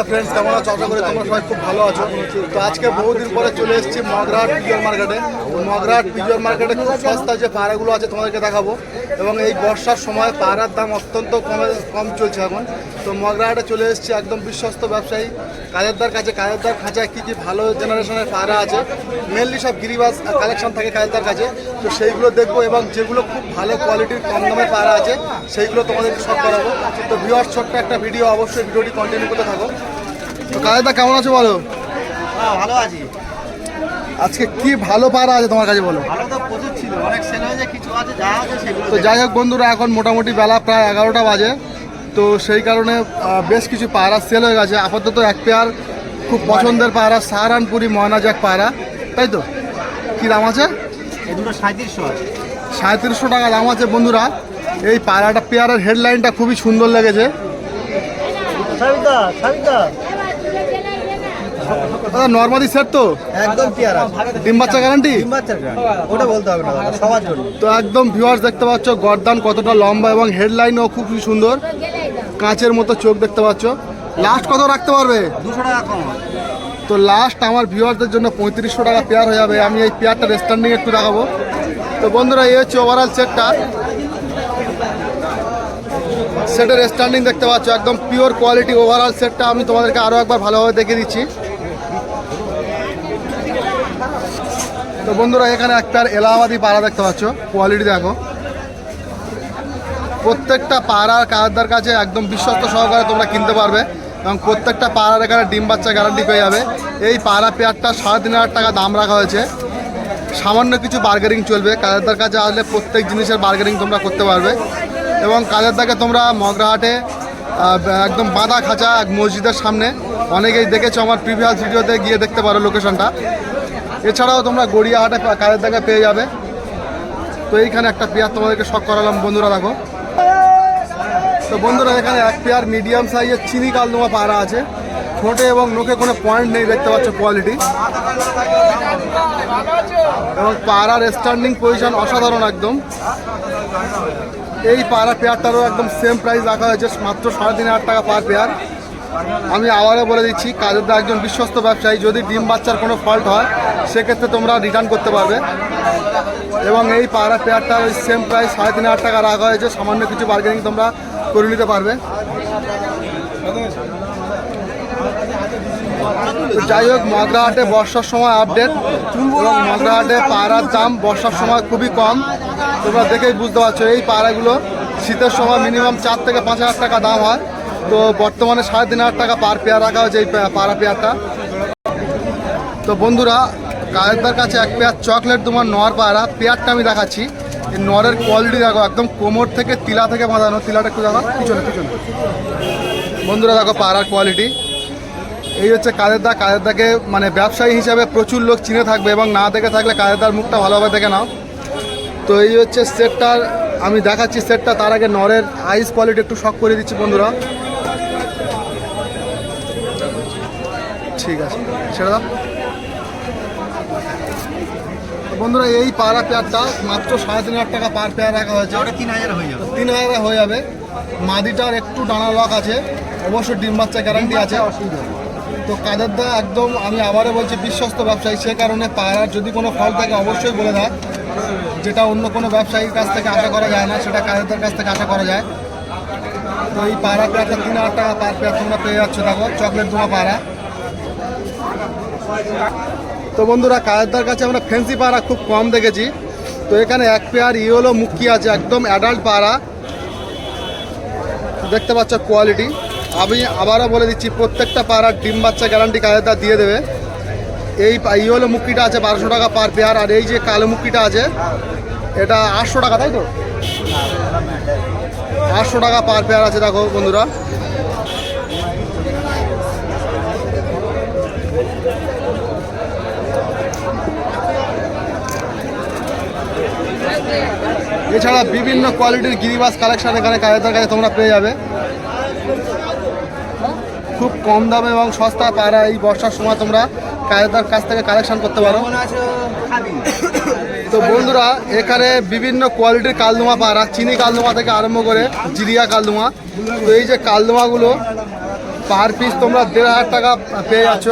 হ্যাঁ ফ্রেন্ডস কেমন আছো? আশা করি তোমরা সবাই খুব ভালো আছো। তো আজকে বহুদিন পরে চলে এসেছি মগরাহাট পিজিওর মার্কেটে মগরাহাট পিজিওর মার্কেটে খুব সস্তা যে পায়রাগুলো আছে তোমাদেরকে দেখাবো। এবং এই বর্ষার সময় পায়রার দাম অত্যন্ত কমে কম চলছে এখন। তো মগরাহাটে চলে এসেছি একদম বিশ্বস্ত ব্যবসায়ী। কাজেরদার কাছে কাজেরদার খাঁচায় কী কী ভালো জেনারেশনের পায়রা আছে। মেনলি সব গিরিবাস কালেকশন থাকে কাজেরদার কাছে। তো সেইগুলো দেখব এবং যেগুলো খুব ভালো কোয়ালিটির কম দামের পায়রা আছে সেইগুলো তোমাদেরকে সব করাবো তো ভিওয়ার ছোট্ট একটা ভিডিও অবশ্যই ভিডিওটি কন্টিনিউ করতে থাকো। তো কাজেরদা কেমন আছো বলো? হ্যাঁ ভালো আছি। আজকে কি ভালো পায়রা আছে তোমার কাছে বলো? ভালো তো প্রচুর ছিল অনেক সেল হয়েছে কিছু আছে যা আছে তো যাই হোক বন্ধুরা এখন মোটামুটি বেলা প্রায় এগারোটা বাজে। তো সেই কারণে বেশ কিছু পায়রা সেল হয়ে গেছে। আপাতত এক পেয়ার খুব পছন্দের পায়রা সাহারানপুরি ময়নাজাক পায়রা। তাই তো? কী দাম আছে? সাঁত্রিশশো টাকা দাম আছে বন্ধুরা। এই পায়রাটা পেয়ারের হেডলাইনটা খুবই সুন্দর লেগেছে। দাদা নর্মালি সেট তো? একদম পেয়ারা। ডিম বাচ্চা গ্যারান্টি ডিম ওটা বলতে হবে না সবার জন্য। তো একদম ভিউয়ার্স দেখতে পাচ্ছ গর্দান কতটা লম্বা এবং হেডলাইনও খুব সুন্দর। কাঁচের মতো চোখ দেখতে পাচ্ছ। লাস্ট কত রাখতে পারবে? দুশো টাকা কম তো লাস্ট আমার ভিউয়ারদের জন্য পঁয়ত্রিশশো টাকা পেয়ার হয়ে যাবে। আমি এই পেয়ারটা স্ট্যান্ডিং একটু দেখাবো। তো বন্ধুরা এই হচ্ছে ওভারঅল সেটটা সেটের স্ট্যান্ডিং দেখতে পাচ্ছ একদম পিওর কোয়ালিটি ওভারঅল সেটটা আমি তোমাদেরকে আরও একবার ভালোভাবে দেখিয়ে দিচ্ছি। তো বন্ধুরা এখানে একটা এলাহাবাদি পাড়া দেখতে পাচ্ছ। কোয়ালিটি দেখো। প্রত্যেকটা পাড়ার কাজদার কাছে একদম বিশ্বস্ত সহকারে তোমরা কিনতে পারবে এবং প্রত্যেকটা পাড়ার এখানে ডিম বাচ্চা গ্যারান্টি পেয়ে যাবে। এই পাড়া পেয়ারটা সাড়ে তিন হাজার টাকা দাম রাখা হয়েছে। সামান্য কিছু বার্গেনিং চলবে। কাজেরদার কাছে আসলে প্রত্যেক জিনিসের বার্গেনিং তোমরা করতে পারবে। এবং কাজেরদাকে তোমরা মগরাহাটে একদম বাঁধা খাঁচা এক মসজিদের সামনে অনেকেই দেখেছ আমার প্রিভিয়াস ভিডিওতে গিয়ে দেখতে পারো লোকেশনটা এছাড়াও তোমরা গড়িয়াহাটে কাজেরদাকে পেয়ে যাবে। তো এইখানে একটা পেয়ার তোমাদেরকে শখ করালাম। বন্ধুরা, দেখো। তো বন্ধুরা, এখানে এক পেয়ার মিডিয়াম সাইজের চিনি কালদোমা পাড়া আছে। ঠোঁটে এবং নোকে কোনো পয়েন্ট নেই, দেখতে পাচ্ছ কোয়ালিটি এবং পাড়ার স্ট্যান্ডিং পজিশন অসাধারণ একদম। এই পাড়া পেয়ারটারও একদম সেম প্রাইস রাখা হয়েছে, মাত্র সাড়ে তিন হাজার টাকা পার পেয়ার। আমি আবারও বলে দিচ্ছি কাজের দা একজন বিশ্বস্ত ব্যবসায়ী, যদি ডিম বাচ্চার কোনো ফল্ট হয়, সেক্ষেত্রে তোমরা রিটার্ন করতে পারবে। এবং এই পাড়া পেয়ারটা ওই সেম প্রাইস সাড়ে তিন হাজার টাকা রাখা হয়েছে, সামান্য কিছু বার্গেনিং তোমরা করে নিতে পারবে যাই হোক, মগরাহাটে বর্ষার সময় আপডেট এবং মগরাহাটে পাড়ার দাম বর্ষার সময় খুবই কম। তোমরা দেখেই বুঝতে পারছ, এই পাড়াগুলো শীতের সময় মিনিমাম চার থেকে পাঁচ হাজার টাকা দাম হয়। তো বর্তমানে সাড়ে তিন হাজার টাকা পার পেয়ার রাখা হয়েছে এই পাড়া পেয়ারটা তো বন্ধুরা কায়েদার কাছে এক পেয়ার চকলেট তোমার নর পায়রা। পেয়ারটা আমি দেখাচ্ছি। নরের কোয়ালিটি দেখো, একদম কোমর থেকে তিলা থেকে বাঁধানো, তিলাটা একটু দেখো, পিছনে পিছনে। বন্ধুরা দেখো পাড়ার কোয়ালিটি এই হচ্ছে কাদের কাদেরদা কাদেরদাকে মানে ব্যবসায়ী হিসাবে প্রচুর লোক চিনে থাকবে এবং না দেখে থাকলে কাদেরদার মুখটা ভালোভাবে দেখে নাও। তো এই হচ্ছে সেটটার, আমি দেখাচ্ছি সেটটা, তার আগে নরের আইস কোয়ালিটি একটু শখ করে দিচ্ছি বন্ধুরা। ঠিক আছে সেটা দাও। বন্ধুরা এই পাড়া পেয়ারটা মাত্র সাড়ে তিন হাজার টাকা পার পেয়ার রাখা হয়েছে। ওটা তিন হাজার হয়ে যাবে। তিন হাজারে হয়ে যাবে। মাদিটার একটু ডানা লক আছে। অবশ্যই ডিম বাচ্চা গ্যারান্টি আছে। অসুবিধা তো কাদের দা একদম আমি আবারও বলছি বিশ্বস্ত ব্যবসায়ী সে কারণে পায়রার যদি কোনো ফল থাকে অবশ্যই বলে দেয় যেটা অন্য কোনো ব্যবসায়ীর কাছ থেকে আশা করা যায় না সেটা কাদেরদের কাছ থেকে আশা করা যায়। তো এই পায়রা পেয়ারটা তিন হাজার টাকা পার পেয়ার তোমরা পেয়ে যাচ্ছ। দেখো চকলেট দোয়া পায়রা তো বন্ধুরা, কায়েদার কাছে আমরা ফ্যান্সি পাড়া খুব কম দেখেছি। তো এখানে এক পেয়ার ইয়েলো মুক্কি আছে, একদম অ্যাডাল্ট পাড়া। দেখতে পাচ্ছ কোয়ালিটি আমি আবারও বলে দিচ্ছি, প্রত্যেকটা পাড়ার ডিম বাচ্চা গ্যারান্টি কায়েদা দিয়ে দেবে। এই ইয়েলো মুক্কিটা আছে বারোশো টাকা পার পেয়ার, আর এই যে কালো মুক্কিটা আছে, এটা আটশো টাকা, তাই তো? আটশো টাকা পার পেয়ার আছে, দেখো বন্ধুরা। এছাড়া বিভিন্ন কোয়ালিটির গিরিবাস কালেকশন এখানে কায়েদার কাছে তোমরা পেয়ে যাবে। খুব কম দামে এবং সস্তা পায়রা এই বর্ষার সময় তোমরা কায়েদার কাছ থেকে কালেকশন করতে পারো। তো বন্ধুরা এখানে বিভিন্ন কোয়ালিটির কালদুমা পায়রা চিনি কালদুমা থেকে আরম্ভ করে জিরিয়া কালদুমা। তো এই যে কালদুমাগুলো পার পিস তোমরা দেড় হাজার টাকা পেয়ে যাচ্ছ।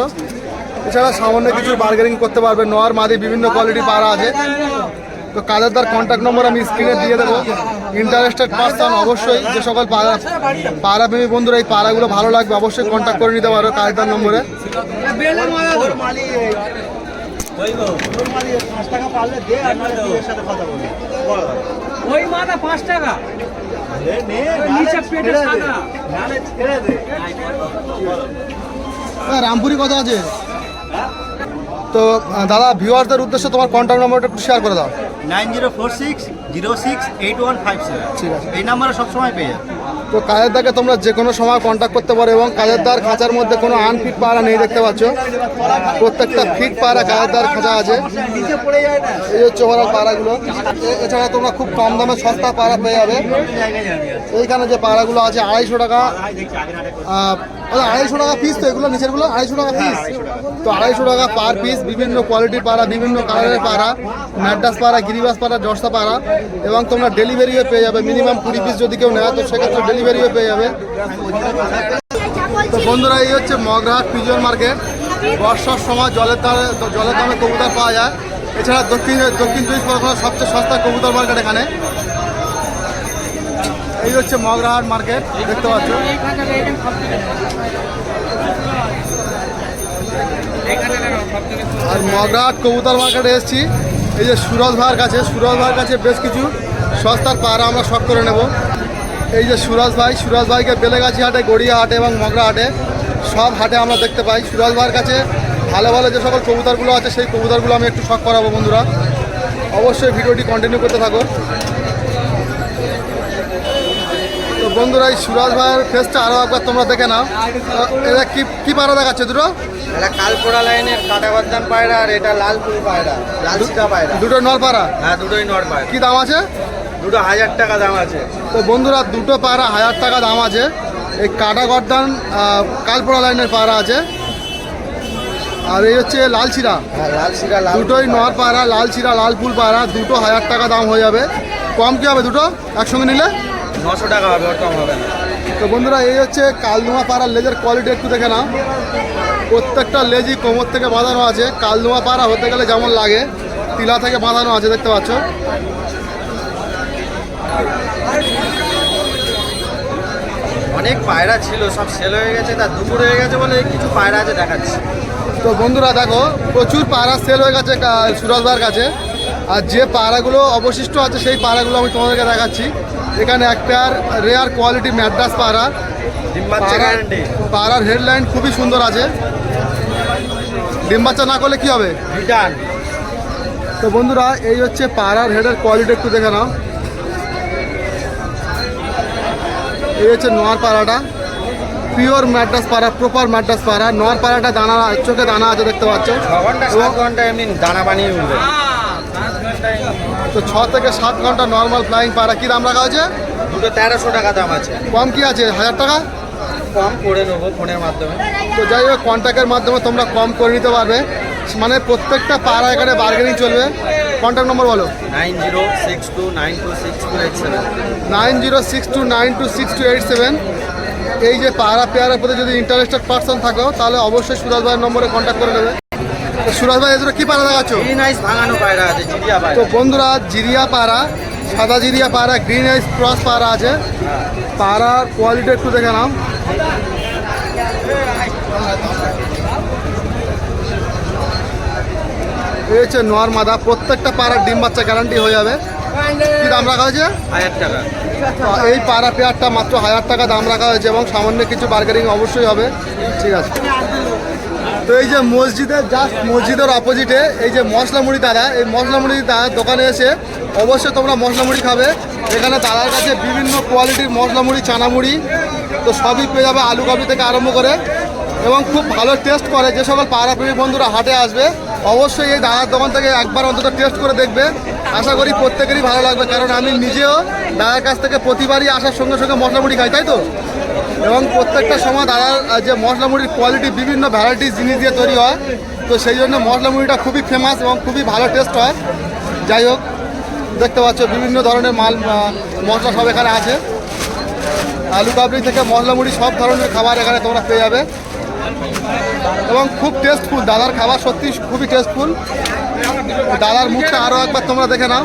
এছাড়া সামান্য কিছু বার্গেনিং করতে পারবে। নর মাদি বিভিন্ন কোয়ালিটি পাড়া আছে তো কাদের তার কন্ট্যাক্ট নম্বর আমি স্ক্রিনে দিয়ে দেবো। ইন্টারেস্টেড পার্সন অবশ্যই, যে সকল পাড়া পাড়া প্রেমী বন্ধুরা এই পাড়াগুলো ভালো লাগবে, অবশ্যই কন্ট্যাক্ট করে নিতে পারো কাদের নম্বরে কথা দে। রামপুরি কত আছে। তো দাদা ভিউয়ারদের উদ্দেশ্যে তোমার কন্ট্যাক্ট নম্বরটা একটু শেয়ার করে দাও। Nine zero four six zero six eight one five seven. ঠিক আছে। এই নাম্বারে সবসময় পেয়ে যাবে। তো কাজের দাকে তোমরা যে কোনো সময় কন্ট্যাক্ট করতে পারো এবং কাজের দার খাঁচার মধ্যে কোনো আনফিট পাড়া নেই দেখতে পাচ্ছ? প্রত্যেকটা ফিট পাড়া কাজের দার খাঁচা আছে। এই হচ্ছে ওভারঅল পাড়াগুলো এছাড়া তোমরা খুব কম দামে সস্তা পাড়া পেয়ে যাবে। এইখানে যে পাড়াগুলো আছে আড়াইশো টাকা আড়াইশো টাকা পিস তো এগুলো নিচেরগুলো আড়াইশো টাকা পিস তো আড়াইশো টাকা পার পিস বিভিন্ন কোয়ালিটির পাড়া বিভিন্ন কালারের পাড়া ম্যাডাস পাড়া গিরিবাস পাড়া জর্সা পাড়া এবং তোমরা ডেলিভারিও পেয়ে যাবে মিনিমাম কুড়ি পিস যদি কেউ নেয় তো সেক্ষেত্রে ডেলিভারিও পেয়ে যাবে। তো বন্ধুরা এই হচ্ছে মগরাহাট পিজন মার্কেট। বর্ষার সময় জলের দামে জলের দামে কবুতর পাওয়া যায়। এছাড়া দক্ষিণ দক্ষিণ চব্বিশ পরগনার সবচেয়ে সস্তা কবুতর মার্কেট এখানে। এই হচ্ছে মগরাহাট মার্কেট, দেখতে পাচ্ছ। আর মগরাহাট কবুতর মার্কেটে এসেছি। এই যে সুরজ ভাইয়ের কাছে, সুরজ ভাইয়ের কাছে বেশ কিছু সস্তার পাড়া আমরা শখ করে নেব। এই যে সুরজ ভাই, সুরজ ভাইকে বেলেগাছি হাটে, গড়িয়া হাটে এবং মগরা হাটে সব হাটে আমরা দেখতে পাই। সুরজ ভাইয়ের কাছে ভালো ভালো যে সকল কবুতরগুলো আছে, সেই কবুতরগুলো আমি একটু শখ করাবো বন্ধুরা। অবশ্যই ভিডিওটি কন্টিনিউ করতে থাকো তো বন্ধুরা এই সুরাজ ভাইয়ের ফেসটা আরও একবার তোমরা দেখে নাও। এটা কি কি পাড়া দেখাচ্ছে দুটো? এটা কালপোড়া লাইনের কাটাগদ্দান পায়রা আর এটা লালপুর পায়রা লালসিটা পায়রা। দুটো নর পাড়া হ্যাঁ দুটোই পায়রা। কি দাম আছে? দুটো হাজার টাকা দাম আছে। তো বন্ধুরা দুটো পাড়া হাজার টাকা দাম আছে। এই কাটা গর্দান কালপোড়া লাইনের পাড়া আছে। আর এই হচ্ছে লাল চিরা হ্যাঁ লালসিরা লাল দুটোই নর পাড়া লাল চিরা লাল ফুল পাড়া দুটো হাজার টাকা দাম হয়ে যাবে। কম কি হবে দুটো? একসঙ্গে নিলে? নশো টাকা হবে ওর কম হবে না। তো বন্ধুরা এই হচ্ছে কালদুমা পাড়ার লেজের কোয়ালিটি একটু দেখে নাও। প্রত্যেকটা লেজই কোমর থেকে বাঁধানো আছে। কালদুমা পাড়া হতে গেলে যেমন লাগে তিলা থেকে বাঁধানো আছে দেখতে পাচ্ছ? অনেক পায়রা ছিল সব সেল হয়ে গেছে তার দুপুর হয়ে গেছে বলে কিছু পায়রা আছে দেখাচ্ছি। তো বন্ধুরা দেখো প্রচুর পাড়া সেল হয়ে গেছে সুরজদার কাছে। আর যে পাড়াগুলো অবশিষ্ট আছে সেই পাড়াগুলো আমি তোমাদেরকে দেখাচ্ছি। এখানে একটা রেয়ার কোয়ালিটি ম্যাড্রাস পাড়া। পাড়ার হেডলাইন খুবই সুন্দর আছে। ডিম বাচ্চা না করলে কি হবে? রিটার্ন তো বন্ধুরা এই হচ্ছে পাড়ার হেডের কোয়ালিটি একটু দেখে নাও। এই হচ্ছে নোয়ার পাড়াটা। পিওর ম্যাড্রাস পাড়া প্রপার ম্যাড্রাস পাড়া। নোয়ার পাড়াটা দানা চোখে দানা আছে দেখতে পাচ্ছ। ঘণ্টা ঘণ্টা এমনি দানা বানিয়ে তো ছ থেকে সাত ঘণ্টা নর্মাল ফ্লাইং পাড়া কি দাম রাখা আছে দুটো তেরোশো টাকা দাম আছে। কম কি আছে? হাজার টাকা? কম করে নেব ফোনের মাধ্যমে। তো যাই হোক কন্ট্যাক্টের মাধ্যমে তোমরা কম করে নিতে পারবে। মানে প্রত্যেকটা পাড়া এখানে বার্গেনিং চলবে। কন্ট্যাক্ট নম্বর বলো। Nine zero six two nine two six two eight seven. Nine zero six two nine two six two eight seven. এই যে পাড়া পেয়ারের প্রতি যদি ইন্টারেস্টেড পার্সন থাকো তাহলে অবশ্যই সুরাজ ভাইয়ের নম্বরে কন্ট্যাক্ট করে নেবে। সুরাজ ভাই এদের কী পাড়া দেখাচ্ছ? গ্রিন আইস ভাঙানো পায়রা আছে জিরিয়া তো বন্ধুরা জিরিয়া পাড়া সাদা জিরিয়া পাড়া গ্রিন আইস ক্রস পাড়া আছে। পাড়ার কোয়ালিটি একটু দেখে নাও। এই হচ্ছে নোয়ার মাদা। প্রত্যেকটা পাড়ার ডিম বাচ্চা গ্যারান্টি হয়ে যাবে। কি দাম রাখা হয়েছে? হাজার টাকা। এই পাড়া পেয়ারটা মাত্র হাজার টাকা দাম রাখা হয়েছে এবং সামান্য কিছু বার্গেনিং অবশ্যই হবে। ঠিক আছে। তো এই যে মসজিদের জাস্ট মসজিদের অপোজিটে এই যে মশলা মুড়ি দাদা, এই মশলা মুড়ি দাদার দোকানে এসে অবশ্যই তোমরা মশলা মুড়ি খাবে। এখানে দাদার কাছে বিভিন্ন কোয়ালিটির মশলা মুড়ি চানা মুড়ি তো সবই পেয়ে যাবে আলু কপি থেকে আরম্ভ করে। এবং খুব ভালো টেস্ট করে, যে সকল পাড়াপ্রেমী বন্ধুরা হাটে আসবে, অবশ্যই এই দাদার দোকান থেকে একবার অন্তত টেস্ট করে দেখবে। আশা করি প্রত্যেকেরই ভালো লাগবে, কারণ আমি নিজেও দাদার কাছ থেকে প্রতিবারই আসার সঙ্গে সঙ্গে মশলা মুড়ি খাই, তাই তো? এবং প্রত্যেকটা সময় দাদার যে মশলা মুড়ির কোয়ালিটি বিভিন্ন ভ্যারাইটিস জিনিস দিয়ে তৈরি হয়, তো সেই জন্য মশলা মুড়িটা খুবই ফেমাস এবং খুবই ভালো টেস্ট হয়। যাই হোক, দেখতে পাচ্ছ বিভিন্ন ধরনের মাল মশলা সব এখানে আছে। আলু কাবলি থেকে মশলা মুড়ি সব ধরনের খাবার এখানে তোমরা পেয়ে যাবে। এবং খুব টেস্টফুল দাদার খাবার সত্যি খুবই টেস্টফুল দাদার মুখটা আরও একবার তোমরা দেখে নাও।